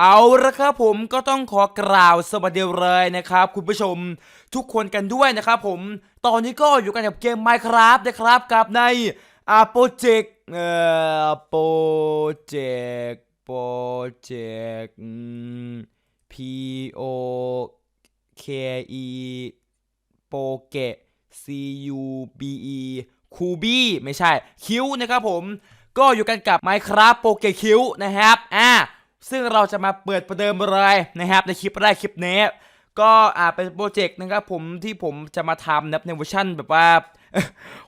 เอาละครับผมก็ต้องขอกล่าวสวัสดีเลยนะครับ คุณผู้ชมทุกคนกันด้วยนะครับผมตอนนี้ก็อยู่กันกับเกม Minecraft นะครับกับในอาโปรเจกต์เอ่อโปรเจกต์โปรเจกต์ P O K E โปเก C U B E คูบี้ไม่ใช่คิวนะครับผมก็อยู่กันกับ Minecraft โปเกคิวนะครับอ่า ซึ่งเราจะมาเปิดประเดิมเลยนะครับในคลิปแรกคลิปนี้ ก็อ่าเป็นโปรเจกต์นะครับผมที่ผมจะมาทำนะครับในเวอร์ชันแบบว่า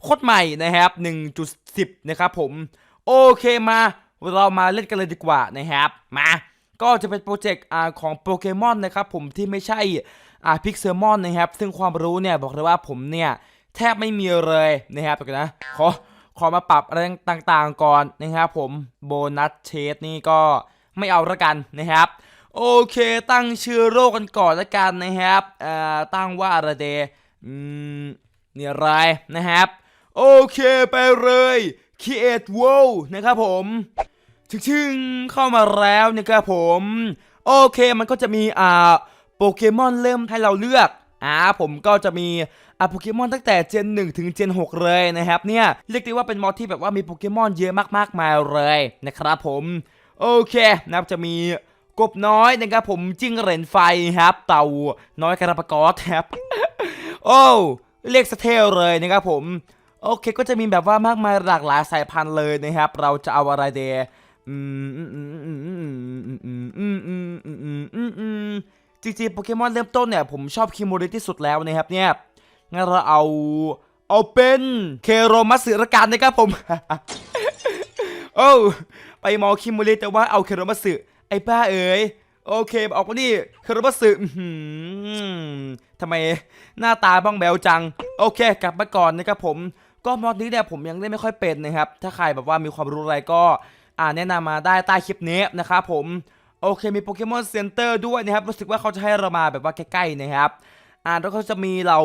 โคตรใหม่นะครับ 1.10 นะครับผม โอเคมาเรามาเล่นกันเลยดีกว่านะครับมาก็จะเป็นโปรเจกต์อ่าของโปเกมอนนะครับผมที่ไม่ใช่อ่าพิกเซอร์มอนนะครับ ซึ่งความรู้เนี่ยบอกเลยว่าผมเนี่ยแทบไม่มีเลยนะครับก่อนนะขอขอมาปรับอะไรต่างๆก่อนนะครับผมโบนัสเชดนี่ก็ ไม่เอาละกันนะครับ โอเคตั้งชื่อโรคกันก่อนละกันนะครับอ่อตั้งว่าอะไรเดอืมเนี่ยไรนะครับ โอเคไปเลย Create World นะครับผมชึ่งๆเข้ามาแล้วนะครับผม โอเคมันก็จะมีอ่าโปเกมอนเริ่มให้เราเลือกอ่าผมก็จะมีอ่าโปเกมอนตั้งแต่เจน1 ถึงเจน 6 เลยนะครับเนี่ย เรียกได้ว่าเป็นมอดที่แบบว่ามีโปเกมอนเยอะมากๆมายเลยนะครับผม โอเคนะครับจะมีกบน้อยนะครับผมจิ้งเหรนไฟครับ เต่าน้อยกระปกอสครับ โอ้เรียกสเทลเลยนะครับผม โอเคก็จะมีแบบว่ามากมายหลากหลายสายพันธุ์เลยนะครับ เราจะเอาอะไรเดจริงๆโปเกมอนเริ่มต้นเนี่ย ผมชอบคิโมริที่สุดแล้วนะครับเนี่ยงั้นเราเอาเอาเป็นเคโรมัสึละกันนะครับผม โอ้ ไปมอคิโมริแต่ว่าเอาเคโรมัสึไอ้ป้าเอ๋ยโอเคออกมาดิเคโรมัสึทำไมหน้าตาบ้องแบวจัง โอเค กลับมาก่อนนะครับผมก็มอดนี้เนี่ยผมยังเล่นไม่ค่อยเป็นนะครับ ถ้าใครแบบว่ามีความรู้อะไรก็อ่าแนะนำมาได้ใต้คลิปนี้นะครับผมโอเคมีโปเกมอนเซ็นเตอร์ด้วยนะครับ รู้สึกว่าเขาจะให้เรามาแบบว่าใกล้ๆนะครับอ่าแล้วก็จะมีเรา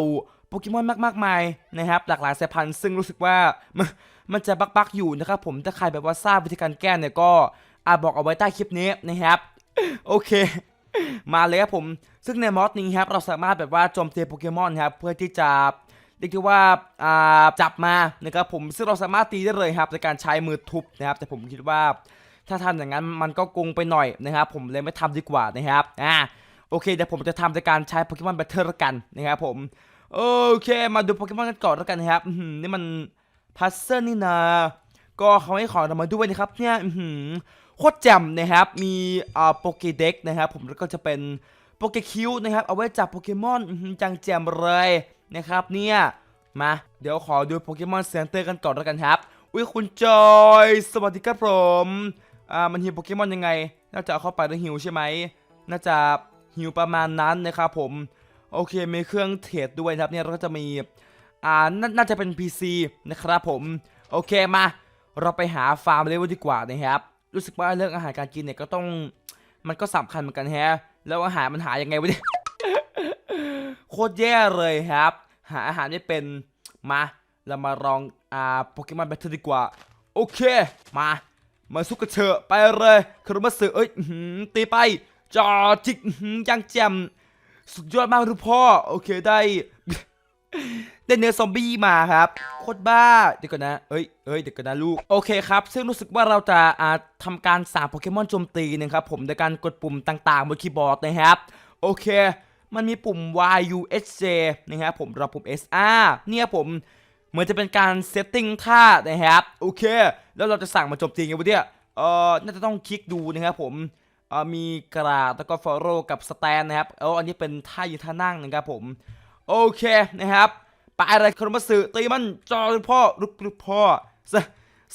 โปเกมอนมากๆมายนะครับ หลากหลายสายพันธุ์ซึ่งรู้สึกว่า มันจะบักๆอยู่นะครับผมถ้าใครแบบว่าทราบวิธีการแก้เนี่ยก็อ่าบอกเอาไว้ใต้คลิปนี้นะครับ โอเค มาเลยครับผม ซึ่งในมอดนี้ครับเราสามารถแบบว่าโจมตีโปเกมอนครับเพื่อที่จะเรียกได้ว่าอ่าจับมานะครับผมซึ่งเราสามารถตีได้เลยครับในการใช้มือทุบนะครับ แต่ผมคิดว่าถ้าทำอย่างนั้นมันก็กงไปหน่อยนะครับ ผมเลยไม่ทำดีกว่านะครับอ่าโอเคเดี๋ยวผมจะทำในการใช้โปเกมอนแบทเทิลกันนะครับผมโอเค มาดูโปเกมอนกันก่อนแล้วกันนะครับนี่มัน พัซเซิลนี่นะก็เขาให้ของเรามาด้วยนะครับเนี่ยโคตรแจ่มนะครับ มีอ่าโปเกเด็กนะครับ ผมแล้วก็จะเป็นโปเกคิวนะครับ เอาไว้จับโปเกมอนจังแจ่มเลยนะครับเนี่ยมาเดี๋ยวขอดูโปเกมอนเซ็นเตอร์กันก่อนแล้วกันครับอุ้ยคุณจอย สวัสดีครับผมอ่ามันฮิวโปเกมอนยังไง น่าจะเอาเข้าไปแล้วฮิวใช่ไหมน่าจะฮิวประมาณนั้นนะครับผม โอเคมีเครื่องเทรดด้วยครับเนี่ยแล้วก็จะมี อ่านน่าจะเป็น PC นะครับผม โอเคมา เราไปหาฟาร์มเลเวลดีกว่านะครับ รู้สึกว่าเรื่องอาหารการกินเนี่ยก็ต้อง มันก็สำคัญเหมือนกันแฮะ แล้วอาหารมันหายังไงวะเนี่ย โคตรแย่เลยครับ หาอาหารไม่เป็น มา เรามาลองอ่าโปเกมอนแบทเทิลดีกว่า โอเค มา มาสู้กันเถอะไปเลยคารุมาสึเอ้ยอื้อหือตีไปจอจิกยังแจ่มสุดยอดมากลูกพ่อ โอเคได้ ได้เนื้อซอมบี้มาครับโคตรบ้าเดี๋ยวก่อนนะเอ้ยเอ้ยเดี๋ยวก่อนนะลูกโอเคครับ ซึ่งรู้สึกว่าเราจะอ่าทำการสางโปเกมอนโจมตีนะครับผมโดยการกดปุ่มต่างๆบนคีย์บอร์ดนะครับโอเค มันมีปุ่ม Y U S J นะครับผมราปุ่ม S R เนี่ยผมเหมือนจะเป็นการเซตติ้งท่านะครับโอเค แล้วเราจะสั่งมาโจมตีไงวะเนี่ยเอ่อน่าจะต้องคลิกดูนะครับผมเอ่อมีกระดาษแล้วก็ฟอโล่กับสแตนนะครับเอออันนี้เป็นท่ายืนท่านั่งนะครับผม โอเคนะครับไปอะไรครมาสึตีมันจอลูกพ่อลูกลูกพ่อส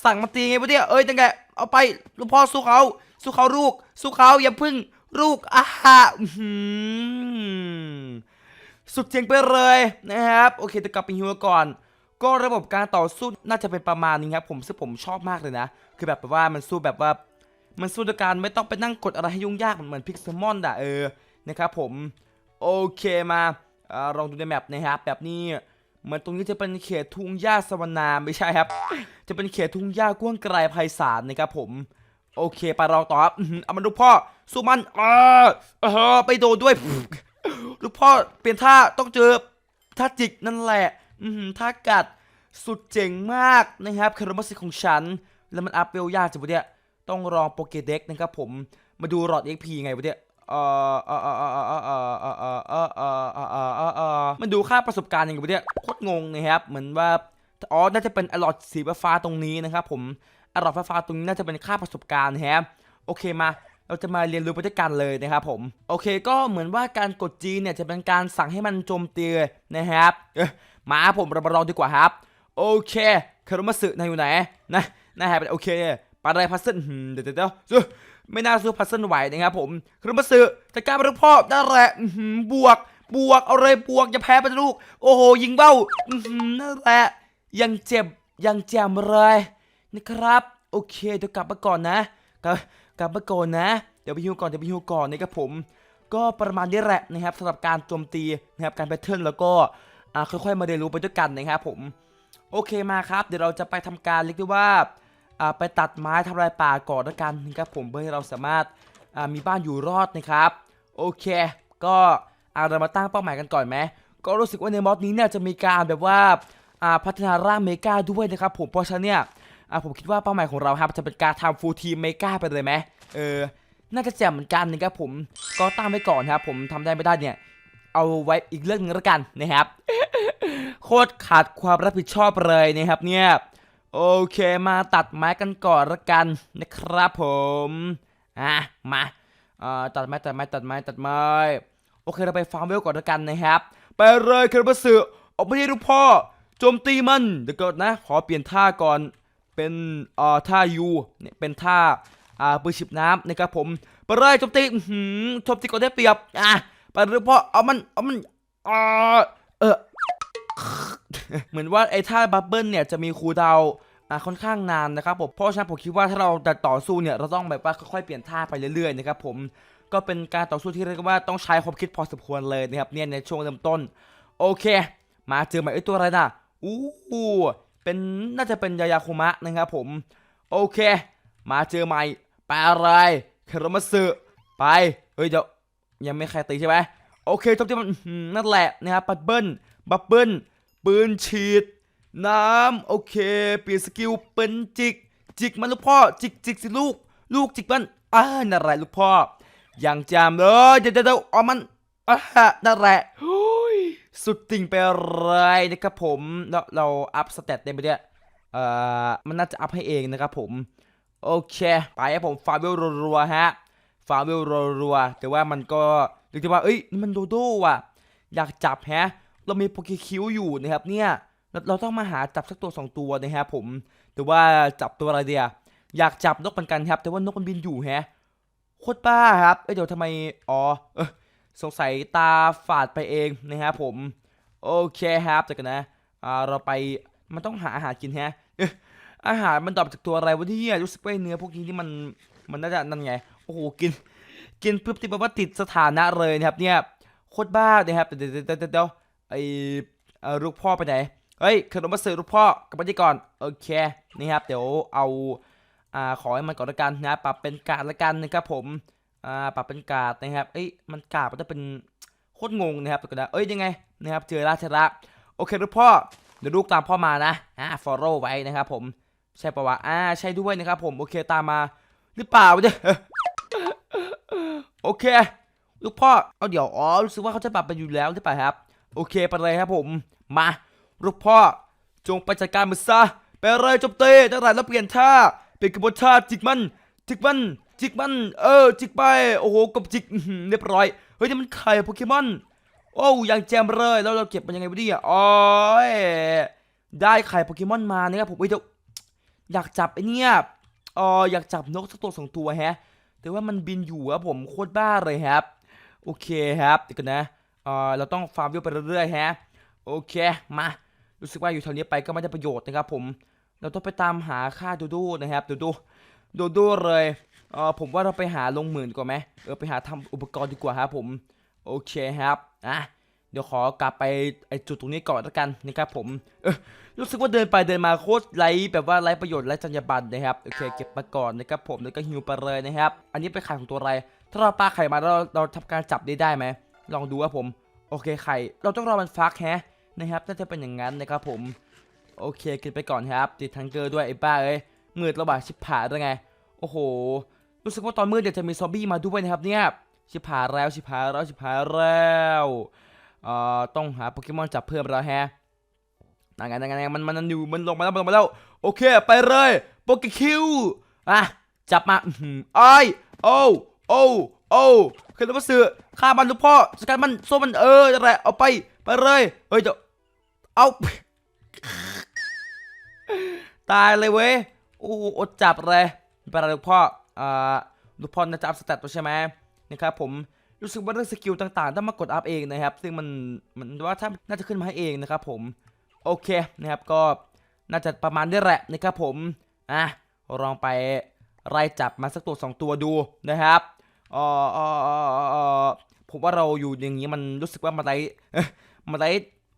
สั่งมาตีไงวะเนี่ยเอ้ยยังไงเอาไปลูกพ่อสู้เขาสู้เขาลูกสู้เขาอย่าพึ่งลูกอาหาอื้อหือสุดเจ๋งไปเลยนะครับ โอเคจะกลับไปฮิวก่อน ก็ระบบการต่อสู้น่าจะเป็นประมาณนี้ครับผมซึ่งผมชอบมากเลยนะ คือแบบว่ามันสู้แบบว่า มันสู้ด้วยการไม่ต้องไปนั่งกดอะไรให้ยุ่งยากเหมือนพิกซ์มอนด่ะเออนะครับผม โอเคมา ลองดูในแมปนะครับแบบนี้เหมือนตรงนี้จะเป็นเขตทุ่งหญ้าสวรรณาไม่ใช่ครับ จะเป็นเขตทุ่งหญ้ากว้างไกลไพศาลนะครับผม โอเคไปลองต่อครับเอามันลูกพ่อสู้มันเออเออไปโดนด้วยลูกพ่อเปลี่ยนท่าต้องเจอท่าจิกนั่นแหละอืท่ากัดสุดเจ๋งมากนะครับคารามาสิของฉัน แล้วมันอัพเวลยากจังวะเนี่ยต้องรองโปเกเด็กนะครับผมมาดูหลอด XP ไงวะเนี่ย มันดูค่าประสบการณ์อย่างเงี้ยโคตรงงนะครับเหมือนว่าอ๋อน่าจะเป็นอลอดสีฟ้าตรงนี้นะครับผมอลอดฟ้าตรงนี้น่าจะเป็นค่าประสบการณ์ฮะโอเคมาเราจะมาเรียนรู้ไปด้วยกันเลยนะครับผมโอเคก็เหมือนว่าการกด G เนี่ยจะเป็นการสั่งให้มันโจมตีนะครับมาผมเรามาลองดีกว่าครับโอเคคารุมาสึนายอยู่ไหนนะนายหายไปโอเคไปได้พัสดุเดี๋ยวเดี๋ยว ไม่น่าสู้พัซเซิลไหวนะครับผมคารุมาสึจะกล้ารเป็นพ่อนั่นแหละบวกบวกเอาเลยบวกอย่าแพ้ไปลูก โอ้โหยิงเบ้านั่นแหละยังเจ็บยังแจ่มเลยนะครับ โอเคเดี๋ยวกลับมาก่อนนะกลับกลับมาก่อนนะ เดี๋ยวไปฮิวก่อนเดี๋ยวไปฮิวก่อนนะครับผม ก็ประมาณนี้แหละนะครับสำหรับการโจมตีนะครับการแพทเทิร์นแล้วก็ค่อยๆมาเรียนรู้ไปด้วยกันนะครับผมโอเคมาครับ เดี๋ยวเราจะไปทำการเรียกได้ว่า ไปตัดไม้ทำลายป่าก่อนแล้วกันนะครับผมเพื่อให้เราสามารถมีบ้านอยู่รอดนะครับโอเค ก็เอาเรามาตั้งเป้าหมายกันก่อนไหมก็รู้สึกว่าในมอดนี้เนี่ยจะมีการแบบว่าพัฒนาร่างเมกาด้วยนะครับผมเพราะฉะนั้นเนี่ยผมคิดว่าเป้าหมายของเราครับจะเป็นการทำฟูลทีมเมกาไปเลยไหมเออน่าจะแจ่มเหมือนกันนะครับผมก็ตั้งไว้ก่อนครับผมทำได้ไม่ได้เนี่ย เอาไว้อีกเรื่องหนึงแล้วกันนะครับ โคตรขาดความรับผิดชอบเลยนะครับเนี่ย โอเคมาตัดไม้กันก่อนละกันนะครับผมอะมาเอ่อตัดไม้ตัดไม้ตัดไม้ตัดไม้โอเคเราไปฟาร์มเวลก่อนละกันนะครับ ไปเลยคาราบัสึออกไปให้ลูกพ่อโจมตีมันเดี๋ยวก่อนนะ ขอเปลี่ยนท่าก่อนเป็นเอ่อท่ายูเนี่ยเป็นท่าอ่าปืนฉีดน้ำนะครับผมไปเลยโจมตีหือโจมตีก่อนได้เปรียบอะไปเลยลูกพ่อเอามันเอามันอ่าเออ เหมือนว่าไอ้ท่าบับเบิลเนี่ยจะมีคูดาวอ่าค่อนข้างนานนะครับผมเพราะฉะนั้นผมคิดว่าถ้าเราจะต่อสู้เนี่ยเราต้องแบบว่าค่อยๆเปลี่ยนท่าไปเรื่อยๆนะครับผมก็เป็นการต่อสู้ที่เรียกว่าต้องใช้ความคิดพอสมควรเลยนะครับเนี่ยในช่วงเริ่มต้น โอเค มาเจอใหม่ไอ้ตัวอะไรนะอู้หูเป็นน่าจะเป็นยายาคุมะนะครับผม โอเค มาเจอใหม่ไปอะไรคารมาสึไปเฮ้ยเดี๋ยวยังไม่ใครตีใช่ไหมโอเคจบที่มันนั่นแหละนะครับบับเบิ้ลบับเบิ้ล ปืนฉีด น้ำโอเค เปลี่ยนสกิลเป็นจิก จิกมันลูกพ่อ จิกจิกสิลูก ลูกจิกมันอ่านั่นแหละลูกพ่อ อย่างจามเลยเดี๋ยวเดี๋ยวเดี๋ยวเอามันอ่านั่นแหละโอ้ยสุดติ่งไปเลยนะครับผมแล้วเราอัพสเตตได้ไหมเนี่ยเอ่อมันน่าจะอัพให้เองนะครับผม โอเค ไปให้ผมฟาร์เวลรัวๆฮะฟาร์เวลรัวๆแต่ว่ามันก็เรียกได้ว่าเอ้ยนี่มันโดโด้ว่ะ อยากจับแฮะ เรามีโปเกคิวอยู่นะครับเนี่ยเราเราต้องมาหาจับสักตัวสองตัวนะครับผมแต่ว่าจับตัวอะไรเดียอยากจับนกเหมือนกันครับ แต่ว่านกมันบินอยู่แฮะโคตรบ้าครับเอ้ยเดี๋ยวทำไมอ๋อเออสงสัยตาฝาดไปเองนะครับผมโอเคครับจากกันนะอ่าเราไปมันต้องหาอาหารกินแฮะอาหารมันดรอปจากตัวอะไรวะเนี่ยรู้สึกว่าเนื้อพวกนี้ที่มันมันน่าจะนั่นไงโอ้โหกิน กินปุ๊บที่แบบว่าติดสถานะเลยนะครับเนี่ยโคตรบ้านะครับเดี๋ยวเดี๋ยวเดี๋ยว ไอเอ่อลูกพ่อไปไหนเฮ้ยขนมมาซื้อลูกพ่อกลับมาที่ก่อนโอเคนี่ครับเดี๋ยวเอาอ่าขอให้มันก่อนละกันนะปรับเป็นการดละกันนะครับผมอ่าปรับเป็นการดนะครับเอ้ยมันการดมันจะเป็นโคตรงงนะครับก่อนนะเอ้ยยังไงนะครับเจอราชระโอเคลูกพ่อเดี๋ยวลูกตามพ่อมานะอ่า follow ไว้นะครับผมใช่ปะวะอ่าใช่ด้วยนะครับผมโอเคตามมาหรือเปล่าเนี่ยโอเค ลูกพ่อเอาเดี๋ยวอ๋อรู้สึกว่าเขาจะปรับไปอยู่แล้วใช่ปะครับ โอเคไปเลยครับผม มาลูกพ่อจงไปจัดการมันซะไปเลยจบเต้ตั้งแต่แล้วเปลี่ยนท่าเปลี่ยนกระบวนท่าจิกมัน จิกมัน จิกมัน เออ จิกไป โอ้โหกบจิกเรียบร้อย เฮ้ยนี่มันไข่โปเกมอน โอ้ยังแจมเลย แล้วเราเก็บมันยังไงวะเนี่ยอ๋อยได้ไข่โปเกมอนมานะครับผมเฮ้ยเดี๋ยวอยากจับไอ้เนี่ยอ๋ออยากจับนกสักตัวสองตัวแฮะ แต่ว่ามันบินอยู่ครับผมโคตรบ้าเลยครับ โอเคครับเดี๋ยวกันนะ เอ่อเราต้องฟาร์มวิวไปเรื่อยๆฮะโอเคมารู้สึกว่าอยู่แถวนี้ไปก็ไม่ได้ประโยชน์นะครับผมเราต้องไปตามหาค่าดูดูนะครับดูดูดูดูเลยเออผมว่าเราไปหาลงหมื่นกว่าไหมเออไปหาทำอุปกรณ์ดีกว่าครับผมโอเคครับอะเดี๋ยวขอกลับไปไอจุดตรงนี้ก่อนล้วกันนะครับผมเออรู้สึกว่าเดินไปเดินมาโคตรไร้แบบว่าไร้ประโยชน์ไร้จรรยาบรรณนะครับโอเคเก็บมาก่อนนะครับผมแล้วก็ฮิวไปเลยนะครับ อันนี้เป็นไข่ของตัวอะไร ถ้าเราปาไข่มาเราเราทำการจับได้ได้ไหม ลองดูครับผมโอเคไข่ เราต้องรอมันฟักแฮะนะครับน่าจะเป็นอย่างนั้นนะครับผม โอเคกินไปก่อนครับ ติดทังเกอร์ด้วยไอ้ป้าเอ้ยมืดระบาดชิบผายได้ไง โอ้โห รู้สึกว่าตอนมืดเดี๋ยวจะมีซอมบี้มาด้วยนะครับเนี่ยชิบหายแล้วชิบหายแล้วชิบหายแล้วเอ่อต้องหาโปเกมอนจับเพิ่มแล้วแฮะนั่นไงนั่นไงนั่นไงมันมันมันอยู่มันลงมาแล้วมันลงมาแล้วโอเคไปเลยโปเกคิวอะจับมาอ้ายโอ้โอ้โอ้ คือแล้วมาสื่อฆ่ามันลูกพ่อสกัดมันโซ่มันเออนั่นแหละเอาไปไปเลยเอ้ยเดี๋ยวเอาตายเลยเว้ยโอ้อดจับเลยไม่เป็นไรลูกพ่ออ่าลูกพ่อน่าจะอัพสเตตตัวใช่ไหมนะครับผมรู้สึกว่าเรื่องสกิลต่างๆ ต้องมากดอัพเองนะครับ ซึ่งมันมันว่าถ้าน่าจะขึ้นมาให้เองนะครับผมโอเคนะครับก็น่าจะประมาณนี้แหละนะครับผมอะลองไปไล่จับมาสักตัวสองตัวดูนะครับ เอ่อเอ่อเอ่อเอ่อผมว่าเราอยู่อย่างนี้มันรู้สึกว่ามันไรมันไร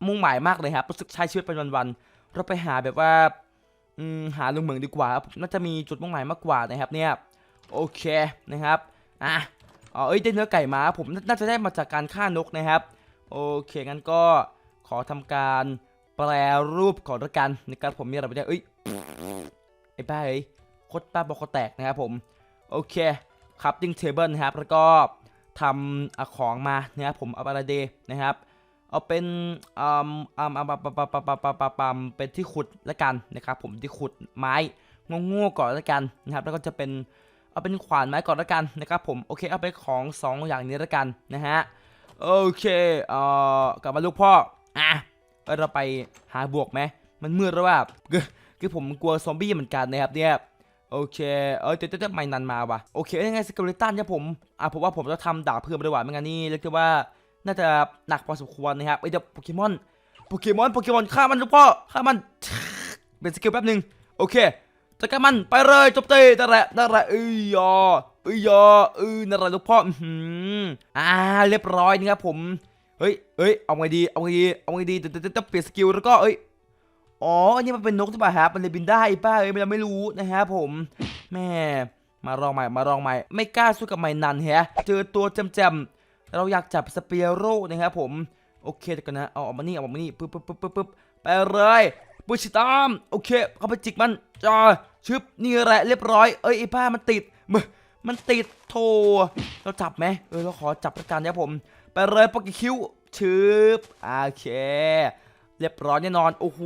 มุ่งหมายมากเลยครับรู้สึกใช้ชีวิตเป็นวันๆเราไปหาแบบว่าอืมหาลุงเหมืองดีกว่าครับน่าจะมีจุดมุ่งหมายมากกว่านะครับ เนี่ยโอเคนะครับอะอ๋อเอ้ยได้เนื้อไก่มาผมน่าจะได้มาจากการฆ่านกนะครับโอเคงั้นก็ขอทำการแปรรูปก่อนละกันในะครับผมมีอะไรไปได้เอ้ยไอ้บ้าเอ้ยโคตรป้าบอกโคตรแตกนะครับผม โอเค คัพติ้งเทเบิลนะครับแล้วก็ทำของมานะครับผมเอาอะไรเดย์นะครับ เอาเป็นอืมอืมอืมอืมอืมอืมเป็นที่ขุดละกันนะครับ ผมที่ขุดไม้งงๆก่อนละกันนะครับแล้วก็จะเป็นเอาเป็นขวานไม้ก่อนละกันนะครับผมโอเคเอาไปของ 2 อย่างนี้ละกันนะฮะโอเคเอ่อกลับมาลูกพ่ออะเราไปหาบวกไหมมันมืดแล้วว่าคือผมกลัวซอมบี้เหมือนกันนะครับเนี่ย โอเค เออเดี๋ยวเดี๋ยวไม่นันมาว่ะ โอเคยังไงสเกเลตันเนี่ยผม อะผมว่าผมจะทำดาบเพิ่มเลยว่ะไม่งั้นนี่เรียกได้ว่า น่าจะหนักพอสมควรนะครับไอเดี๋ยวโปเกมอน โปเกมอน โปเกมอนฆ่ามันลูกพ่อฆ่ามัน เป็นสกิลแป๊บหนึ่งโอเคจัดการมันไปเลยจบเตะนั่นแหละนั่นแหละเอ้ยยอเอ้ยยอเอ้ยนั่นแหละลูกพ่อ อื้อหืออ่า เรียบร้อยนะครับผม เฮ้ยเฮ้ย เอาไงดี เอาไงดี เอาไงดีเดี๋ยวเดี๋ยวเปลี่ยนสกิลแล้วก็เอ้ย อ๋อ อันนี้มันเป็นนกหรือเปล่าครับ มันเลยบินได้ป้าเอ้ยเราไม่รู้นะครับผม แม่ มาลองใหม่ มาลองใหม่ ไม่กล้าสู้กับไมนันแฮะ เจอตัวจำๆเราอยากจับสเปียโร่นะครับผม โอเคเดี๋ยวกันนะ เอาออกมานี่ เอาออกมานี่ ปึ๊บปึ๊บปึ๊บปึ๊บไปเลยปุชิตาม โอเค เข้าไปจิกมันจ้าชึบ นี่แหละ เรียบร้อย เอ้ยไอ้ผ้า มันติดมมันติดโทเราจับไหมเออ เราขอจับประกันนะผม ไปเลยปอกคิวชึบ โอเค เรียบร้อยแน่นอน โอ้โห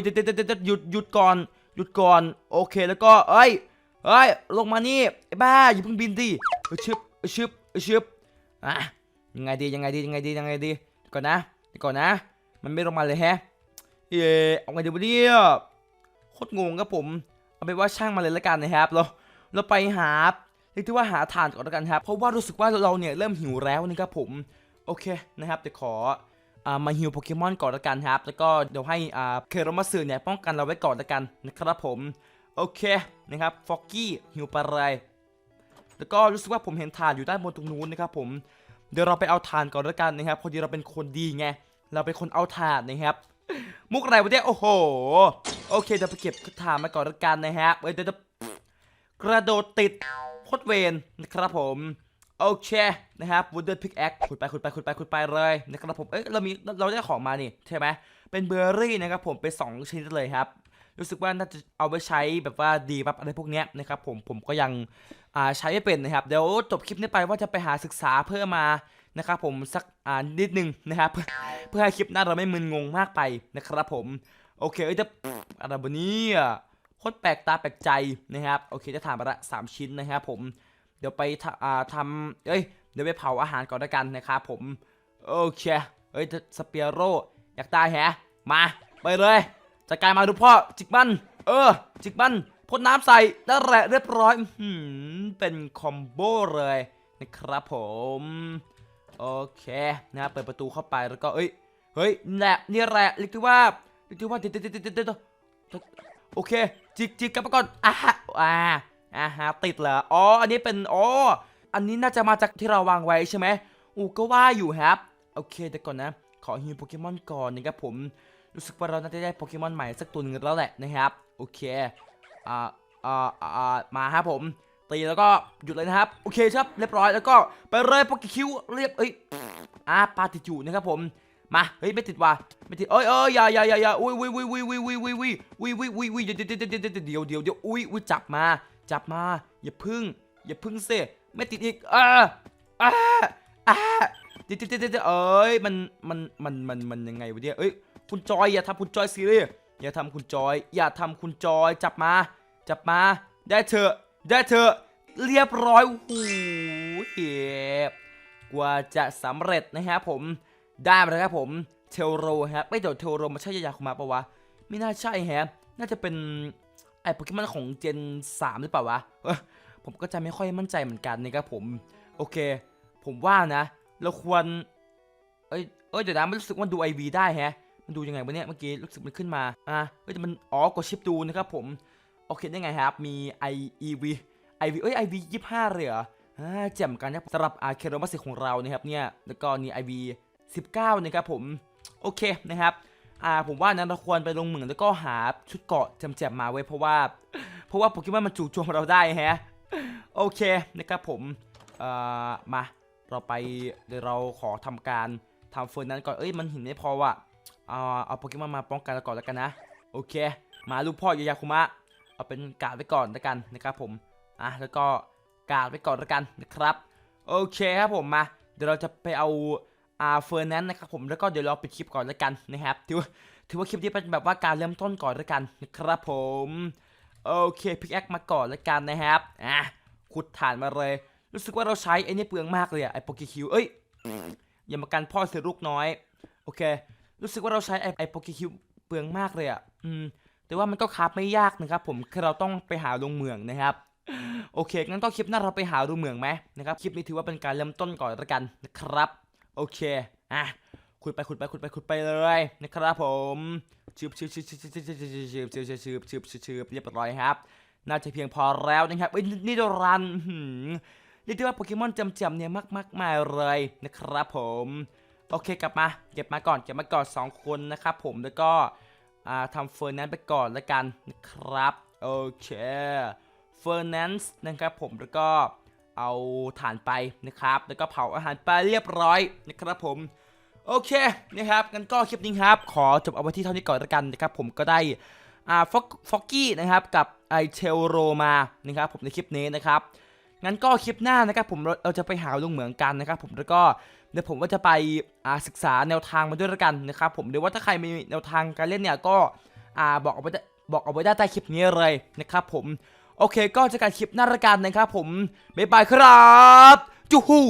เดี๋ยวเดี๋ยวเดี๋ยวเดี๋ยวหยุดหยุดก่อน หยุดก่อน โอเค แล้วก็ เอ้ย เอ้ย ลงมานี่ไอ้บ้า อย่าเพิ่งบินดิเออชึบเออชึบเออชึบอะยังไงดี ยังไงดี ยังไงดี ยังไงดี ก่อนนะ ก่อนนะ มันไม่ลงมาเลยแฮะ เย่เอาไงดีวะเนี่ยโคตรงงครับผม เอาเป็นว่าช่างมาเลยละกันนะครับ เรา เราไปหาเรียกได้ว่าหาทานก่อนละกันครับ เพราะว่ารู้สึกว่าเราเนี่ยเริ่มหิวแล้วนะครับผม โอเคนะครับเดี๋ยวขอ มาฮิวโปเกมอนก่อนละกันครับ แล้วก็เดี๋ยวให้อ่าเคโรมาสึเนี่ยป้องกันเราไว้ก่อนละกันนะครับผม โอเคนะครับฟอกกี้ฮิวไปเลยแล้วก็รู้สึกว่าผมเห็นฐานอยู่ด้านบนตรงนู้นนะครับผม เดี๋ยวเราไปเอาฐานก่อนละกันนะครับพอดีเราเป็นคนดีไง เราเป็นคนเอาฐานนะครับ มุกอะไรวะเนี่ยโอ้โห โอเคเดี๋ยวไปเก็บฐานมาก่อนละกันนะฮะเอ้ยเดี๋ยวจะกระโดดติดโคตรเวนนะครับผม โอเคนะครับวูดเดิลพิกแอคขุดไปขุดไปขุดไปขุดไปเลยนะครับผม เอ้ยเรามีเราได้ของมานี่ใช่ไหมเป็นเบอร์รี่นะครับผมเป็นสองชนิดเลยครับ รู้สึกว่าน่าจะเอาไปใช้แบบว่าดีแบบอะไรพวกเนี้ยนะครับผมผมก็ยังอ่าใช้ไม่เป็นนะครับ เดี๋ยวจบคลิปนี้ไปว่าจะไปหาศึกษาเพิ่มมานะครับผมสักอ่านิดนึงนะครับเพื่อให้คลิปหน้าเราไม่มึนงงมากไปนะครับผมโอเคเอ้ยจะอะไรบนี่ยโคตรแปลกตาแปลกใจนะครับโอเคจะถามไปละสามชิ้นนะครับผม เดี๋ยวไปทำอ่าทำเอ้ยเดี๋ยวไปเผาอาหารก่อนละกันนะครับผมโอเคเอ้ยสเปียโรอยากได้แฮะมาไปเลยจัดการมาดูพ่อจิกมัน เออ จิกมันพ่นน้ำใส่นั่นแหละเรียบร้อยหือเป็นคอมโบเลยนะครับผมโอเคนะเปิดประตูเข้าไปแล้วก็เอ้ยเฮ้ยนี่แหละนี่แหละเรียกว่าเรียกว่าเดี๋ยวเดี๋ยวเดี๋ยวเดี๋ยวเดี๋ยวโอเคจิกจิกกลับมาก่อนอะฮะ อ่าฮะติดเหรออ๋ออันนี้เป็นอ๋ออันนี้น่าจะมาจากที่เราวางไว้ใช่ไหมอูก็ว่าอยู่ครับ โอเคเดี๋ยวก่อนนะ ขอฮิวโปเกมอนก่อนนะครับผมรู้สึกว่าเราน่าจะได้โปเกมอนใหม่สักตัวหนึงแล้วแหละนะครับโอเคอ่าอ่าอ่ามาครับผมตีแล้วก็หยุดเลยนะครับโอเคครับเรียบร้อยแล้วก็ไปเลยโปเกคิวเรียบเอ้ยอ่าปาติดอยู่นะครับผม มาเฮ้ยไม่ติดว่ะไม่ติดเอ้ยเอ้ยอย่าอย่าอย่าอย่าอุ้ยอุ้ยอุ้ยอุ้ยอุ้ยอุ้ยอุ้ยอุ้ยอุ้ยอุ้ยอุ้ยอุ้ยเดี๋ยวเดี๋ยวเดี๋ยวเดี๋ยวเดี๋ยวเดี๋ยวเดี๋ยวอุ้ยอุ้ยจับมาจับมาอย่าพึ่งอย่าพึ่งเสไม่ติดอีกอ่าอ่าอ่าเดี๋ยวเดี๋ยวเดี๋ยวเอ้ยมันมันมันมันมันยังไงวะเนี่ยเอ้ยคุณจอยอย่าทำคุณจอยซีรีส์อย่าทำคุณจอยอย่าทำคุณจอยจับมา จับมาได้เถอะได้เถอะเรียบร้อยโอ้โหเหี้ยกว่าจะสำเร็จนะครับผม ได้มาแล้วครับผมเทโรครับไม่เดี๋ยวเทโรมันใช่ยาคุมาปะวะไม่น่าใช่แฮะน่าจะเป็นไอโปเกมอนของเจน 3 หรือเปล่าวะผมก็จะไม่ค่อยมั่นใจเหมือนกันนะครับผม โอเค ผมว่านะ เราควร เอ้ยเอ้ยเดี๋ยวนะมันรู้สึกว่าดู IV ได้แฮะ มันดูยังไงวะเนี่ยเมื่อกี้รู้สึกมันขึ้นมาอะเฮ้ยมันอ๋อกดชิปดูนะครับผม โอเคได้ไงครับ มี i e v i v เอ้ย i v ยี่ห้าเลยเหรออ่าแจ่มกันนะสำหรับอาเคโรมาสิของเรานะครับเนี่ยแล้วก็นี่ i v 19นะครับผมโอเคนะครับอ่าผมว่านั้นเราควรไปลงเหมืองแล้วก็หาชุดเกราะแจ่มมาไว้เพราะว่า เพราะว่าโปเกมอนมันจู่โจมเราได้ฮะโอเคนะครับผมเอ่อมาเราไปเดี๋ยวเราขอทำการทำเฟิร์นนั้นก่อนเอ้ยมันหินไม่พอว่ะเอาเอาโปเกมอนมาป้องกันเราก่อนแล้วกันนะโอเค มาลูกพ่อยายาคุมะเอาเป็นกาดไว้ก่อนแล้วกันนะครับผมอะแล้วก็กาดไว้ก่อนแล้วกันนะครับโอเคครับผมมาเดี๋ยวเราจะไปเอา อ่าเฟอร์นันนะครับผมแล้วก็เดี๋ยวเราปิดคลิปก่อนแล้วกันนะครับถือว่าถือว่าคลิปนี้เป็นแบบว่าการเริ่มต้นก่อนแล้วกันนะครับผมโอเคพิกแอคมาก่อนแล้วกันนะครับอะขุดฐานมาเลย รู้สึกว่าเราใช้ไอ้นี่เปลืองมากเลยอะไอ้โปเกคิวเอ้ยอย่ามากันพ่อเสือลูกน้อยโอเค รู้สึกว่าเราใช้ไอไอโปเกคิวเปลืองมากเลยอะอืมแต่ว่ามันก็คราฟไม่ยากนะครับผมแค่เราต้องไปหาลงเมืองนะครับโอเคงั้นก็คลิปหน้าเราไปหาลงเมืองไหมนะครับคลิปนี้ถือว่าเป็นการเริ่มต้นก่อนละกันนะครับ โอเค อะขุดไปขุดไปขุดไปขุดไปเลยนะครับผมชืบชืบชืบชืบชืบชืบชืบชืบชืบชืบชืบชืบชืบชืบเรียบร้อยครับ น่าจะเพียงพอแล้วนะครับเอ้ยนี่โดรันหืมเรียกได้ว่าโปเกมอนจำๆเนี่ยมากๆมาเลยนะครับผม โอเคกลับมาเก็บมาก่อนเก็บมาก่อน2คนนะครับผมแล้วก็อ่าทำเฟอร์นันไปก่อนแล้วกันนะครับ โอเคเฟอร์นันนะครับผมแล้วก็ เอาถ่านไปนะครับ แล้วก็เผาอาหารไปเรียบร้อยนะครับผม โอเคนะครับงั้นก็คลิปนี้ครับ ขอจบเอาไว้ที่เท่านี้ก่อนล้วกันนะครับผมก็ได้อ่าฟอกฟอกกี้นะครับกับไอเทลโรมานะครับผมในคลิปนี้นะครับงั้นก็คลิปหน้านะครับผมเราเราจะไปหาลุงเหมืองกันนะครับผมแล้วก็เดี๋ยวผมก็จะไปอ่าศึกษาแนวทางมาด้วยล้วกันนะครับผมเดี๋ยวว่าถ้าใครมีแนวทางการเล่นเนี่ยก็อ่าบอกเอาไว้บอกเอาไว้ได้ใต้คลิปนี้เลยนะครับผม โอเค ก็จะการคลิปหน้าละกันนะครับผมบ๊ายบายครับ จูฮู